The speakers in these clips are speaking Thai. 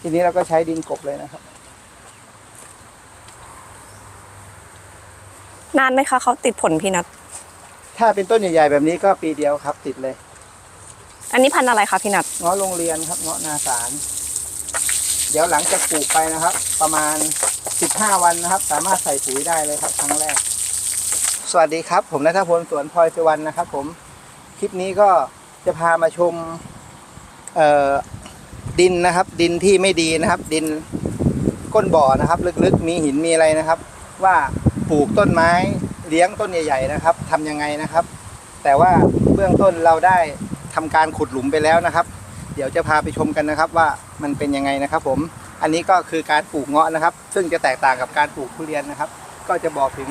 ทีนี้เราก็ใช้ดินกลบเลยนะครับ นานไหมคะเขาติดผลพี่นัทถ้าเป็นต้นใหญ่ๆแบบนี้ก็ปีเดียวครับ ติดเลย อันนี้พันธุ์อะไรคะพี่นัทเงาะโรงเรียนครับเงาะนาสาร เดี๋ยวหลังจากปลูกไปนะครับ ประมาณ 15 วันนะครับ สามารถใส่ปุ๋ยได้เลยครับ ครั้งแรก สวัสดีครับ ผมนัทพลสวนพลอยสุวรรณนะครับ ผมคลิปนี้ก็จะพามาชมเอ่อ ดินนะครับ ดินที่ไม่ดีนะครับ ดินก้นบ่อนะครับ ลึกๆมีหินมีอะไรนะครับ ว่าปลูกต้นไม้เลี้ยงต้นใหญ่ๆนะครับทำยังไงนะครับ แต่ว่าเบื้องต้นเราได้ทำการขุดหลุมไปแล้วนะครับ เดี๋ยวจะพาไปชมกันนะครับว่ามันเป็นยังไงนะครับ ผมอันนี้ก็คือการปลูกเงาะนะครับ ซึ่งจะแตกต่างกับการปลูกทุเรียนนะครับ ก็จะบอกถึง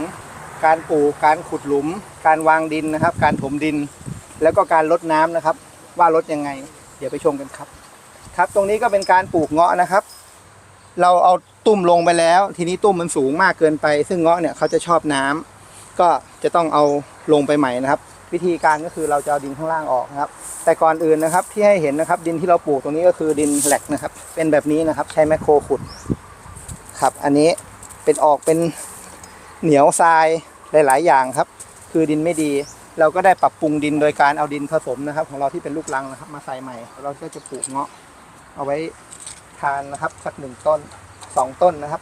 การปลูกการขุดหลุม การวางดินนะครับ การถมดิน แล้วก็การลดน้ำนะครับ ว่าลดยังไง เดี๋ยวไปชมกันครับ ครับ ตรงนี้ก็เป็นการปลูกเงาะนะครับ เราเอาตุ่มลงไปแล้ว ทีนี้ตุ่มมันสูงมากเกินไป ซึ่งเงาะเนี่ยเขาจะชอบน้ำก็จะต้องเอาลงไปใหม่นะครับ วิธีการก็คือเราจะเอาดินข้างล่างออกนะครับ แต่ก่อนอื่นนะครับที่ให้เห็นนะครับ ดินที่เราปลูกตรงนี้ก็คือดินแหลกนะครับ เป็นแบบนี้นะครับ ใช้แมคโครขุดครับ อันนี้เป็นออกเป็นเหนียวทรายหลาย ๆ อย่างครับ คือดินไม่ดีเราก็ได้ปรับปรุงดินโดยการเอาดินผสมนะครับ ของเราที่เป็นลูกรังนะครับ มาใส่ใหม่ เราก็จะปลูกเงาะ เอาไว้ทานนะครับสักหนึ่งต้นสองต้นนะครับ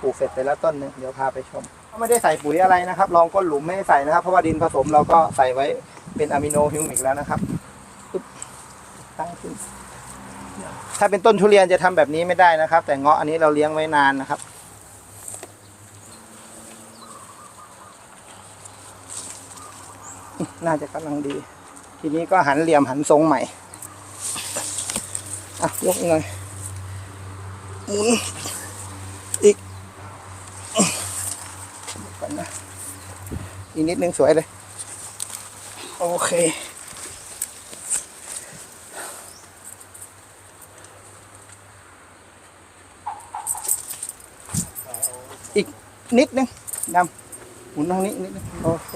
ปลูกเสร็จไปแล้วต้นหนึ่งเดี๋ยวพาไปชมไม่ได้ใส่ปุ๋ยอะไรนะครับลองก้นหลุมไม่ได้ใส่นะครับ เพราะว่าดินผสมเราก็ใส่ไว้เป็นอะมิโนฮิวมิกแล้วนะครับปึ๊บตั้งขึ้นถ้าเป็นต้นทุเรียนจะทำแบบนี้ไม่ได้นะครับ แต่เงาะอันนี้เราเลี้ยงไว้นานนะครับน่าจะกำลังดี ทีนี้ก็หันเหลี่ยมหันทรงใหม่ อะยกอีกหน่อยหมุนอีกก่อนนะอีกนิดนึงสวยเลย โอเคอีกนิดนึงดำหมุนตรงนี้นิดนึงโอเค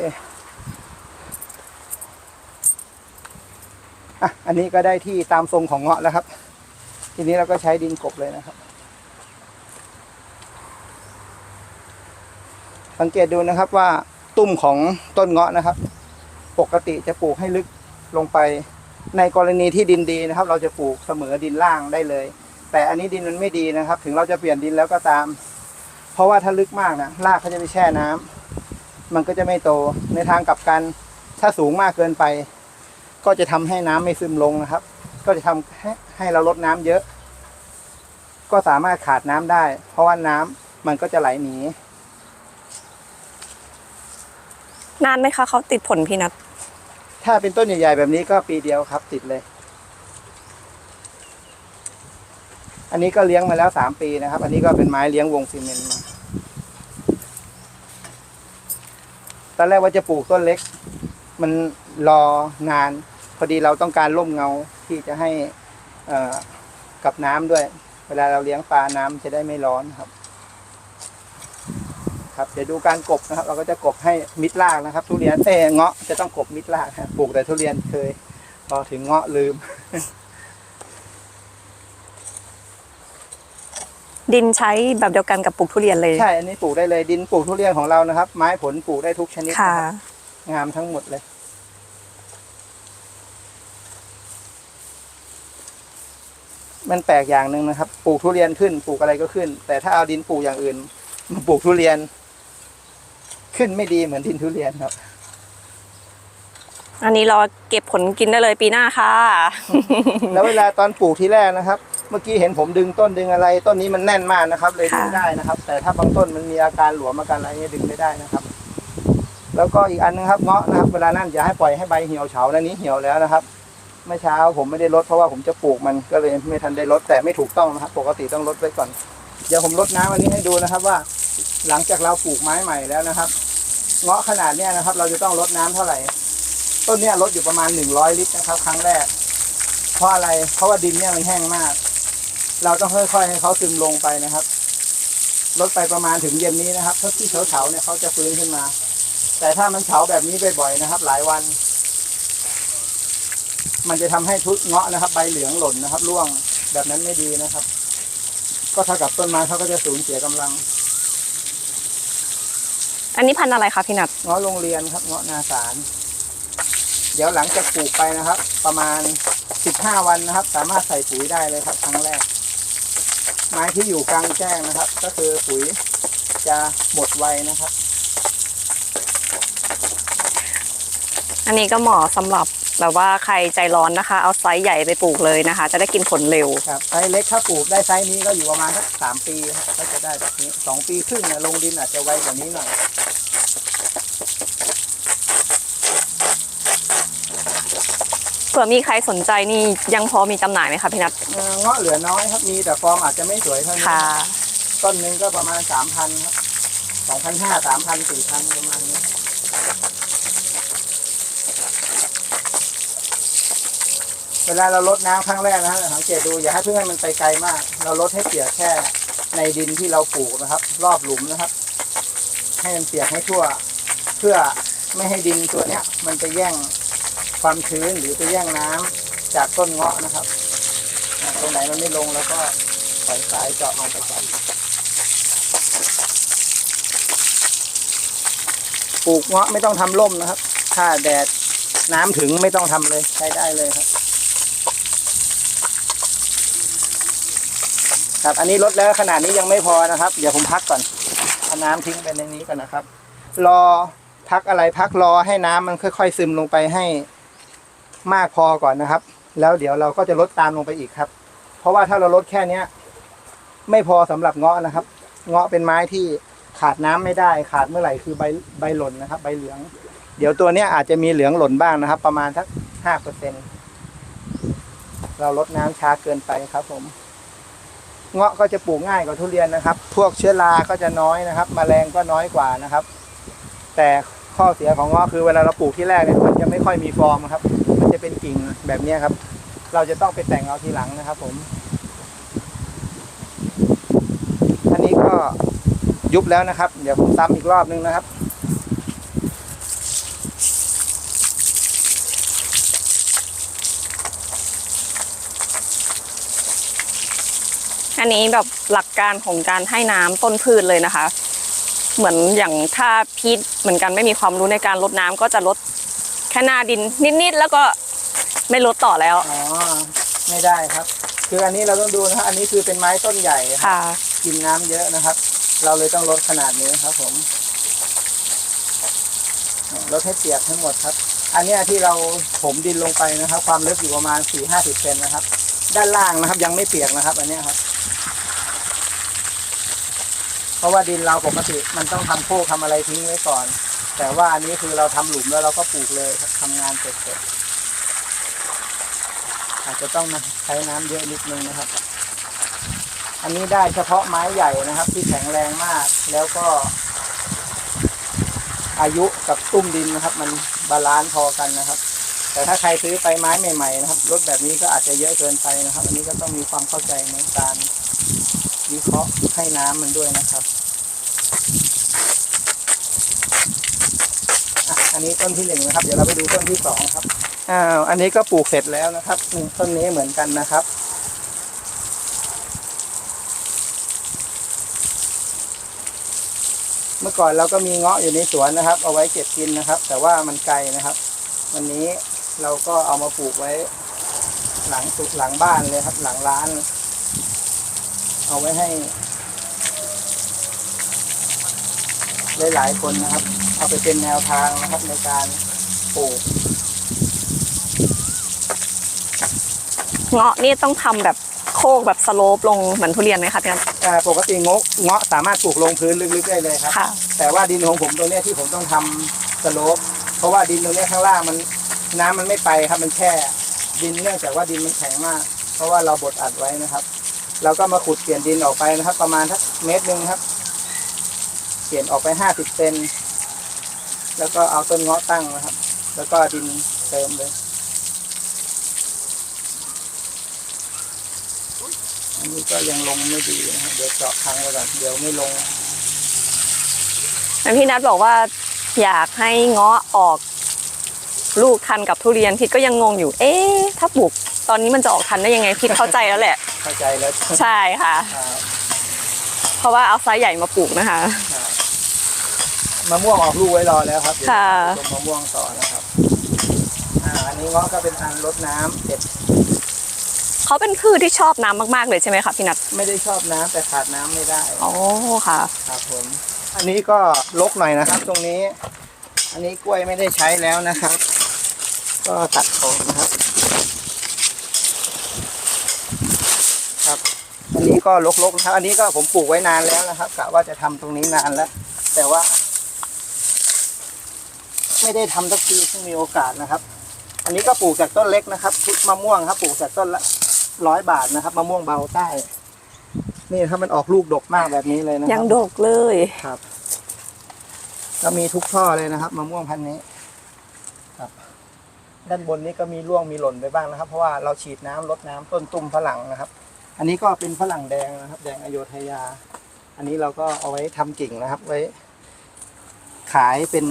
อะอันนี้ก็ได้ที่ตามทรงของเงาะแล้วครับ ทีนี้เราก็ใช้ดินกบเลยนะครับ สังเกตดูนะครับว่าตุ้มของต้นเงาะนะครับ ปกติจะปลูกให้ลึกลงไป ในกรณีที่ดินดีนะครับ เราจะปลูกเสมอดินล่างได้เลย แต่อันนี้ดินมันไม่ดีนะครับ ถึงเราจะเปลี่ยนดินแล้วก็ตาม เพราะว่าถ้าลึกมากนะรากเขาจะไปแช่น้ำมันก็จะไม่โตในทางกลับกัน ถ้าสูงมากเกินไป ก็จะทำให้น้ำไม่ซึมลงนะครับ ก็จะทำให้ให้เราลดน้ำเยอะ ก็สามารถขาดน้ำได้ เพราะว่าน้ำมันก็จะไหลหนี นานไหมคะเขาติดผลพี่นัทถ้าเป็นต้นใหญ่ๆแบบนี้ก็ปีเดียวครับ ติดเลย อันนี้ก็เลี้ยงมาแล้วสามปีนะครับ อันนี้ก็เป็นไม้เลี้ยงวงซีเมนต์มา ตอนแรกว่าจะปลูกต้นเล็ก มันรอนาน พอดีเราต้องการร่มเงาที่จะให้เอ่อกับน้ำด้วย เวลาเราเลี้ยงปลาน้ำจะได้ไม่ร้อนครับ ครับเดี๋ยวดูการกบนะครับ เราก็จะกบให้มิดรากนะครับ ทุเรียนเอ้เงาะจะต้องกบมิดรากฮะปลูกแต่ทุเรียนเคยพอถึงเงาะลืม ดินใช้แบบเดียวกันกับปลูกทุเรียนเลยใช่อันนี้ปลูกได้เลยดินปลูกทุเรียนของเรานะครับ ไม้ผลปลูกได้ทุกชนิดค่ะนะครับงามทั้งหมดเลย มันแปลกอย่างหนึ่งนะครับ ปลูกทุเรียนขึ้น ปลูกอะไรก็ขึ้น แต่ถ้าเอาดินปลูกอย่างอื่นมาปลูกทุเรียน ขึ้นไม่ดีเหมือนดินทุเรียนครับ อันนี้รอเก็บผลกินได้เลยปีหน้าค่ะ แล้วเวลาตอนปลูกที่แรกนะครับ เมื่อกี้เห็นผมดึงต้นดึงอะไร ต้นนี้มันแน่นมากนะครับ เลยดึงค่ะได้นะครับ แต่ถ้าบางต้นมันมีอาการหลวมอาการอะไรเงี้ยดึงไม่ได้นะครับ แล้วก็อีกอันนึงครับเงาะนะครับ เวลานั่นอย่าให้ปล่อยให้ใบเหี่ยวเฉาแล้วนี้เหี่ยวแล้วนะครับ เมื่อเช้าผมไม่ได้ลดเพราะว่าผมจะปลูกมันก็เลยไม่ทันได้ลดแต่ไม่ถูกต้องนะครับ ปกติต้องลดไว้ก่อน เดี๋ยวผมลดน้ำอันนี้ให้ดูนะครับว่า หลังจากเราปลูกไม้ใหม่แล้วนะครับ เงาะขนาดเนี้ยนะครับ เราจะต้องลดน้ำเท่าไหร่ ต้นเนี้ยลดอยู่ประมาณหนึ่งร้อยลิตรนะครับ ครั้งแรก เพราะอะไรเพราะว่าดินเนี่ยมันแห้งมาก เราต้องค่อยๆให้เขาซึมลงไปนะครับลดไปประมาณถึงเย็นนี้นะครับถ้าที่เฉาๆเนี่ยเขาจะฟื้นขึ้นมา แต่ถ้ามันเฉาแบบนี้บ่อยๆนะครับ หลายวัน มันจะทำให้ทุกเงาะนะครับ ใบเหลืองหล่นนะครับร่วงแบบนั้นไม่ดีนะครับ ก็เท่ากับต้นไม้เขาก็จะสูญเสียกำลัง อันนี้พันธุ์อะไรคะพี่นัทเงาะโรงเรียนครับเงาะนาสาร เดี๋ยวหลังจากปลูกไปนะครับ ประมาณสิบห้าวันนะครับ สามารถใส่ปุ๋ยได้เลยครับ ครั้งแรก ไม้ที่อยู่กลางแจ้งนะครับ ก็คือปุ๋ยจะหมดไวนะครับ อันนี้ก็เหมาะสำหรับ แบบว่าใครใจร้อนนะคะ เอาไซส์ใหญ่ไปปลูกเลยนะคะ จะได้กินผลเร็ว ครับไซส์เล็กถ้าปลูกได้ไซส์นี้ก็อยู่ประมาณสักสามปีครับก็จะได้แบบนี้สองปีครึ่งเนี่ยลงดินอาจจะไวกว่านี้หน่อยเผื่อมีใครสนใจนี่ยังพอมีจำหน่ายไหมคะพี่นัทเอ่อเงาะเหลือน้อยครับมีแต่ฟอร์มอาจจะไม่สวยเท่านี้ค่ะ ต้นหนึ่งก็ประมาณสามพันครับสองพันห้าสามพันสี่พันประมาณนี้ เวลาเราลดน้ำครั้งแรกนะฮะสังเกตดูอย่าให้เพื่อนมันไปไกลมาก เราลดให้เปียกแค่ในดินที่เราปลูกนะครับ รอบหลุมนะครับ ให้มันเปียกให้ทั่ว เพื่อไม่ให้ดินตัวเนี้ย มันไปแย่งความชื้นหรือไปแย่งน้ำจากต้นเงาะนะครับ ตรงไหนมันไม่ลงแล้วก็ปล่อยสายเจาะลงไปก่อนปลูกเงาะไม่ต้องทำร่มนะครับ ถ้าแดดน้ำถึงไม่ต้องทำเลยใช้ได้เลยครับ ครับ อันนี้ลดแล้วขนาดนี้ยังไม่พอนะครับ เดี๋ยวผมพักก่อนเอาน้ำทิ้งไปในนี้ก่อนนะครับ รอพักอะไรพักรอให้น้ำมันค่อย ๆ ซึมลงไปให้มากพอก่อนนะครับ แล้วเดี๋ยวเราก็จะลดตามลงไปอีกครับ เพราะว่าถ้าเราลดแค่เนี้ย ไม่พอสำหรับเงาะนะครับ เงาะเป็นไม้ที่ขาดน้ำไม่ได้ ขาดเมื่อไหร่คือใบใบหล่นนะครับ ใบเหลือง เดี๋ยวตัวเนี้ยอาจจะมีเหลืองหล่นบ้างนะครับ ประมาณสักห้าเปอร์เซ็นเราลดน้ำช้าเกินไปครับผม เงาะก็จะปลูกง่ายกว่าทุเรียนนะครับ พวกเชื้อราก็จะน้อยนะครับแมลงก็น้อยกว่านะครับ แต่ข้อเสียของเงาะคือเวลาเราปลูกที่แรกเนี่ยมันจะไม่ค่อยมีฟอร์มครับ มันจะเป็นกิ่งแบบนี้ครับ เราจะต้องไปแต่งเอาทีหลังนะครับ ผม อันนี้ก็ยุบแล้วนะครับ เดี๋ยวผมซ้ำอีกรอบนึงนะครับ อันนี้แบบหลักการของการให้น้ำต้นพืชเลยนะคะ เหมือนอย่างถ้าพีทเหมือนกันไม่มีความรู้ในการลดน้ำก็จะลดแค่หน้าดินนิดๆแล้วก็ไม่ลดต่อแล้วอ๋อไม่ได้ครับ คืออันนี้เราต้องดูนะครับอันนี้คือเป็นไม้ต้นใหญ่ครับค่ะกินน้ำเยอะนะครับ เราเลยต้องลดขนาดนี้ครับ ผมลดให้เปียกทั้งหมดครับ อันเนี้ยที่เราถมดินลงไปนะครับ ความลึกอยู่ประมาณสี่ห้าสิบเซนนะครับ ด้านล่างนะครับ ยังไม่เปียกนะครับ อันนี้ครับ เพราะว่าดินเราปกติมันต้องทำโคกทำอะไรทิ้งไว้ก่อน แต่ว่าอันนี้คือเราทำหลุมแล้วเราก็ปลูกเลยครับทำงานเสร็จๆอาจจะต้องใช้น้ำเยอะนิดนึงนะครับ อันนี้ได้เฉพาะไม้ใหญ่นะครับ ที่แข็งแรงมากแล้วก็อายุกับตุ้มดินนะครับ มันบาลานซ์พอกันนะครับ แต่ถ้าใครซื้อไปไม้ใหม่ๆนะครับรถแบบนี้ก็อาจจะเยอะเกินไปนะครับ อันนี้ก็ต้องมีความเข้าใจในการวิเคราะห์ให้น้ำมันด้วยนะครับอันนี้ต้นที่หนึ่งนะครับเดี๋ยวเราไปดูต้นที่สองครับอ้าวอันนี้ก็ปลูกเสร็จแล้วนะครับหนึ่งต้นนี้เหมือนกันนะครับเมื่อก่อนเราก็มีเงาะอยู่ในสวนนะครับ เอาไว้เก็บกินนะครับ แต่ว่ามันไกลนะครับ วันนี้ เราก็เอามาปลูกไว้ หลังสุดหลังบ้านเลยครับ หลังร้าน เอาไว้ให้หลายๆคนนะครับ เอาไปเป็นแนวทางนะครับในการปลูกเงาะนี่ต้องทำแบบโคกแบบสโลปลงเหมือนทุเรียนไหมคะพี่นัทอ่าปกติเงาะเงาะสามารถปลูกลงพื้นลึกๆได้เลยครับ ค่ะ แต่ว่าดินของผมตรงเนี้ยที่ผมต้องทำสโลปเพราะว่าดินตรงเนี้ยข้างล่างมัน น้ำมันไม่ไปครับมันแช่ดินเนื่องจากว่าดินมันแข็งมาก เพราะว่าเราบดอัดไว้นะครับ เราก็มาขุดเปลี่ยนดินออกไปนะครับ ประมาณทักเมตรหนึ่งครับ เปลี่ยนออกไปห้าสิบเซนแล้วก็เอาต้นเงาะตั้งนะครับ แล้วก็ดินเติมเลยอันนี้ก็ยังลงไม่ดีนะครับเดี๋ยวเจาะครั้งไว้ก่อนเดี๋ยวไม่ลงแต่พี่นัทบอกว่าอยากให้เงาะออก ลูกทันกับทุเรียนพิดก็ยังงงอยู่ เอ๊ะถ้าปลูกตอนนี้มันจะออกทันได้ยังไงพิดเข้าใจแล้วแหละ เข้าใจแล้วใช่ค่ะอ่าเพราะว่าเอาไซส์ใหญ่มาปลูกนะคะ มะม่วงออกลูกไว้รอแล้วครับเดี๋ยวค่ะ ชมมะม่วงต่อนะครับอ่าอันนี้เงาะก็เป็นอันรดน้ำเด็ดเขาเป็นพืชที่ชอบน้ำมากๆเลยใช่ไหมคะพี่นัทไม่ได้ชอบน้ำแต่ขาดน้ำไม่ได้อ๋อค่ะ ครับผมอันนี้ก็ลกหน่อยนะครับ ตรงนี้ อันนี้กล้วยไม่ได้ใช้แล้วนะครับ ก็ตัดของนะครับ ครับ อันนี้ก็ลกๆนะครับ อันนี้ก็ผมปลูกไว้นานแล้วนะครับกะว่าจะทำตรงนี้นานแล้ว แต่ว่า ไม่ได้ทำสักทีเพิ่งมีโอกาสนะครับ อันนี้ก็ปลูกจากต้นเล็กนะครับทุกมะม่วงครับ ปลูกจากต้นละร้อยบาทนะครับมะม่วงเบาใต้นี่ครับมันออกลูกดกมากแบบนี้เลยนะคยัรังบดกเลยครับก็มีทุกช่อเลยนะครับมะม่วงพันธุ์นี้ครับ ด้านบนนี้ก็มีร่วงมีหล่นไปบ้างนะครับ เพราะว่าเราฉีดน้ำลดน้ำต้นตุ้มฝรั่งนะครับ อันนี้ก็เป็นฝรั่งแดงนะครับ แดงอโยธยา อันนี้เราก็เอาไว้ทำกิ่งนะครับ ไว้ ขายเป็น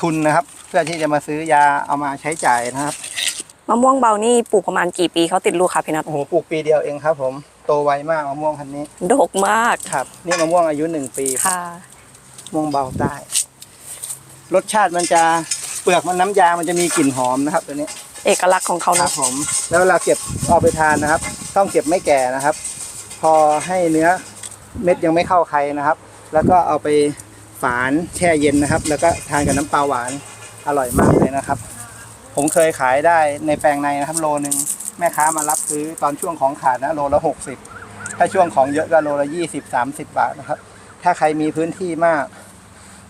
ทุนนะครับ เพื่อที่จะมาซื้อยาเอามาใช้จ่ายนะครับมะม่วงเบานี่ปลูกประมาณกี่ปีเขาติดลูกคะพี่นัทโอ้โหปลูกปีเดียวเองครับ ผมโตไวมากมะม่วงพันธุ์นี้ดกมากครับนี่มะม่วงอายุหนึ่งปีค่ะม่วงเบาใต้รสชาติมันจะ เปลือกมันน้ำยามันจะมีกลิ่นหอมนะครับ ตัวนี้เอกลักษณ์ของเขาครันะบผม แล้วเวลาเก็บเอาไปทานนะครับ ต้องเก็บไม่แก่นะครับ พอให้เนื้อเม็ดยังไม่เข้าใครนะครับ แล้วก็เอาไปฝานแช่เย็นนะครับ แล้วก็ทานกับน้ำปลาหวานอร่อยมากเลยนะครับ ผมเคยขายได้ในแปลงในนะครับโลนึงแม่ค้ามารับซื้อตอนช่วงของขาดนะโลละหกสิบถ้าช่วงของเยอะก็โลละยี่สิบสามสิบบาทนะครับ ถ้าใครมีพื้นที่มาก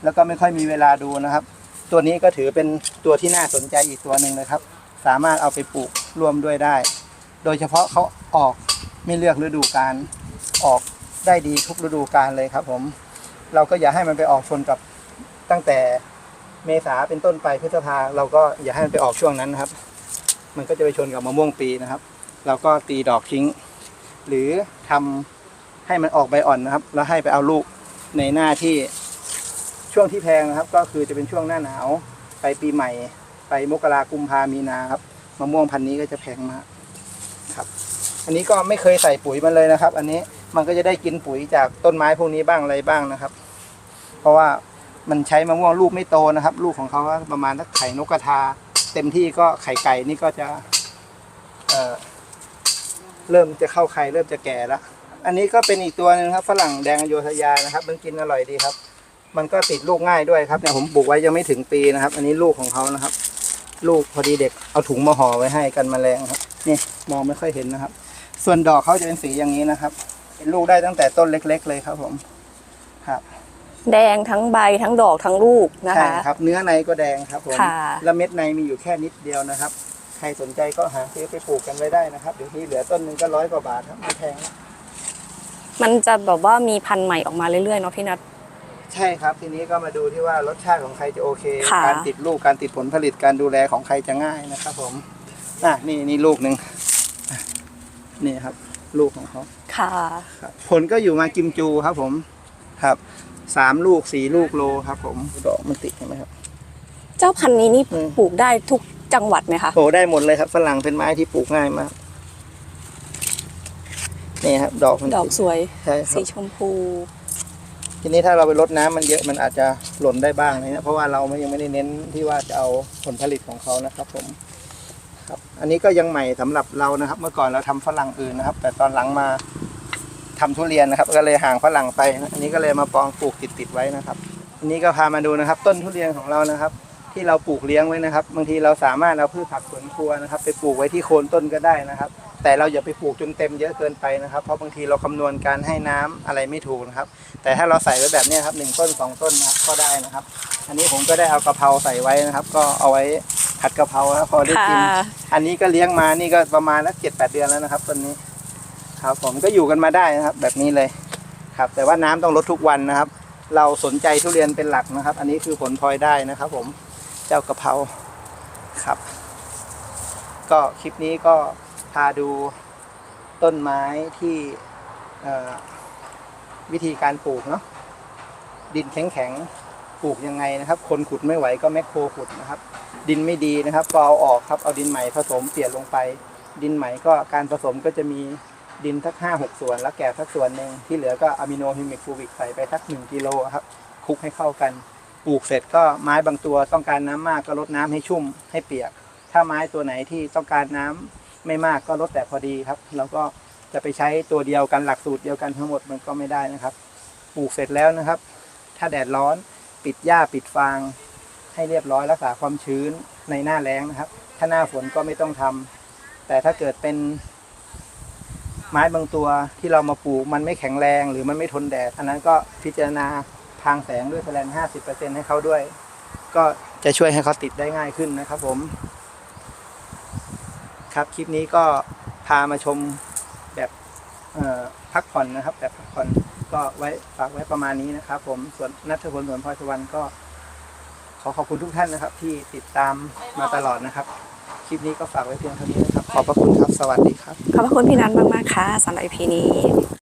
แล้วก็ไม่ค่อยมีเวลาดูนะครับ ตัวนี้ก็ถือเป็นตัวที่น่าสนใจอีกตัวหนึ่งนะครับ สามารถเอาไปปลูกร่วมด้วยได้ โดยเฉพาะเขาออกไม่เลือกฤดูกาลออกได้ดีทุกฤดูกาลเลยครับ ผม เราก็อย่าให้มันไปออกชนกับตั้งแต่เมษาเป็นต้นไปพฤษภาเราก็อย่าให้มันไปออกช่วงนั้นนะครับ มันก็จะไปชนกับมะม่วงปีนะครับ เราก็ตีดอกทิ้ง หรือทำให้มันออกใบอ่อนนะครับ แล้วให้ไปเอาลูกในหน้าที่ ช่วงที่แพงนะครับก็คือจะเป็นช่วงหน้าหนาว ไปปีใหม่ ไปมกรากุมภามีนาครับมะม่วงพันธุ์นี้ก็จะแพงมากครับ อันนี้ก็ไม่เคยใส่ปุ๋ยมันเลยนะครับ อันนี้มันก็จะได้กินปุ๋ยจากต้นไม้พวกนี้บ้างอะไรบ้างนะครับ เพราะว่ามันใช้มะม่วงลูกไม่โตนะครับ ลูกของเขาก็ประมาณสักไข่นกกระทา เต็มที่ก็ไข่ไก่นี่ก็จะเเริ่มจะเข้าไข่เริ่มจะแก่แล้วอันนี้ก็เป็นอีกตัวหนึงครับฝรั่งแดงอโยธยานะครับ มันกินอร่อยดีครับ มันก็ติดลูกง่ายด้วยครับเนี่ยผมปลูกไว้ยังไม่ถึงปีนะครับ อันนี้ลูกของเขานะครับ ลูกพอดีเด็กเอาถุงมาห่อไว้ให้กันแมลงครับนี่มองไม่ค่อยเห็นนะครับ ส่วนดอกเขาจะเป็นสีอย่างนี้นะครับ เป็นลูกได้ตั้งแต่ต้นเล็ก ๆ เลยครับผมครับ แดงทั้งใบทั้งดอกทั้งลูกนะใช่คะครับ เนื้อในก็แดงครับผมค่ะแล้วเม็ดในมีอยู่แค่นิดเดียวนะครับ ใครสนใจก็หาซื้อไปปลูกกันไว้ได้นะครับเดี๋ยวนี้เหลือต้นหนึงก็ร้อยกว่าบาทครับไม่แพงมันจะแบบว่ามีพันธุ์ใหม่ออกมาเรื่อยๆเนาะพี่นัท ใช่ครับ ทีนี้ก็มาดูที่ว่ารสชาติของใครจะโอเค ค่ะ การติดลูกการติดผลผลิตการดูแลของใครจะง่ายนะครับ ผมอะนี่นี่ลูกหนึ่งอะนี่ครับ ลูกของเขาค่ะ ครับผลก็อยู่มากิมจูครับ ผมครับสามลูกสี่ลูกโลครับ ผมดอกมันติดเห็นไหมครับ เจ้าพันธุ์นี้นี่อืม ปลูกได้ทุกจังหวัดไหมคะโอ้ได้หมดเลยครับฝรั่งเป็นไม้ที่ปลูกง่ายมากนี่ครับ ดอกมันดอกติสวยใช่ครัสีบชมพู ทีนี้ถ้าเราไปรดน้ำมันเยอะมันอาจจะหล่นได้บ้างนะเพราะว่าเรายังไม่ได้เน้นที่ว่าจะเอาผลผลิตของเขานะครับผมครับอันนี้ก็ยังใหม่สำหรับเรานะครับ เมื่อก่อนเราทำฝรั่งอื่นนะครับ แต่ตอนหลังมาทำทุเรียนนะครับ ก็เลยห่างฝรั่งไปนะอันนี้ก็เลยมาปองปลูกติดติดไว้นะครับอันนี้ก็พามาดูนะครับ ต้นทุเรียนของเรานะครับ ที่เราปลูกเลี้ยงไว้นะครับ บางทีเราสามารถเอาพืชผักสวนครัวนะครับ ไปปลูกไว้ที่โคนต้นก็ได้นะครับ แต่เราอย่าไปปลูกจนเต็มเยอะเกินไปนะครับ เพราะบางทีเราคำนวณการให้น้ำอะไรไม่ถูกนะครับ แต่ถ้าเราใส่ไว้แบบเนี้ยครับหนึ่งต้นสองต้นนะครับก็ได้นะครับ อันนี้ผมก็ได้เอากะเพราใส่ไว้นะครับ ก็เอาไว้ผัดกะเพราแล้วพอได้ค่ะกิน อันนี้ก็เลี้ยงมานี่ก็ประมาณสักเจ็ดแปดเดือนแล้วนะครับต้นนี้ ครับผมก็อยู่กันมาได้นะครับ แบบนี้เลยครับ แต่ว่าน้ำต้องลดทุกวันนะครับ เราสนใจทุเรียนเป็นหลักนะครับ อันนี้คือผลพลอยได้นะครับ ผมเจ้ากะเพราครับ ก็คลิปนี้ก็พาดูต้นไม้ที่วิธีการปลูกเนาะดินแข็งๆปลูกยังไงนะครับ คนขุดไม่ไหวก็แมคโครขุดนะครับ ดินไม่ดีนะครับก็เอาออกครับเอาดินใหม่ผสมเปลี่ยนลงไป ดินใหม่ก็การผสมก็จะมีดินสักห้าหกส่วน แล้วแกะสักส่วนหนึ่งที่เหลือก็อะมิโนฮิมิกฟูวิกใส่ไปสักหนึ่งกิโลครับคลุกให้เข้ากันปลูกเสร็จก็ไม้บางตัวต้องการน้ำมากก็ลดน้ำให้ชุ่มให้เปียก ถ้าไม้ตัวไหนที่ต้องการน้ำ ไม่มากก็ลดแต่พอดีครับ แล้วก็จะไปใช้ตัวเดียวกันหลักสูตรเดียวกันทั้งหมดมันก็ไม่ได้นะครับ ปลูกเสร็จแล้วนะครับ ถ้าแดดร้อนปิดหญ้าปิดฟาง ให้เรียบร้อยรักษาความชื้นในหน้าแล้งนะครับ ถ้าหน้าฝนก็ไม่ต้องทำแต่ถ้าเกิดเป็นไม้บางตัวที่เรามาปลูกมันไม่แข็งแรงหรือมันไม่ทนแดดอันนั้นก็พิจารณาทางแสงด้วยแสลนห้าสิบเปอร์เซ็นให้เขาด้วย ก็จะช่วยให้เขาติดได้ง่ายขึ้นนะครับผม ครับ คลิปนี้ก็พามาชมแบบพักผ่อนนะครับ แบบพักผ่อนก็ไว้ฝากไว้ประมาณนี้นะครับ ผมส่วนนัทพลสวนพลอยสวรรค์ก็ ขอขอบคุณทุกท่านนะครับ ที่ติดตามมาตลอดนะครับ คลิปนี้ก็ฝากไว้เพียงเท่านี้นะครับ ขอบพระคุณครับสวัสดีครับ ขอบพระคุณพี่นัทมากมากค่ะสำหรับ EP นี้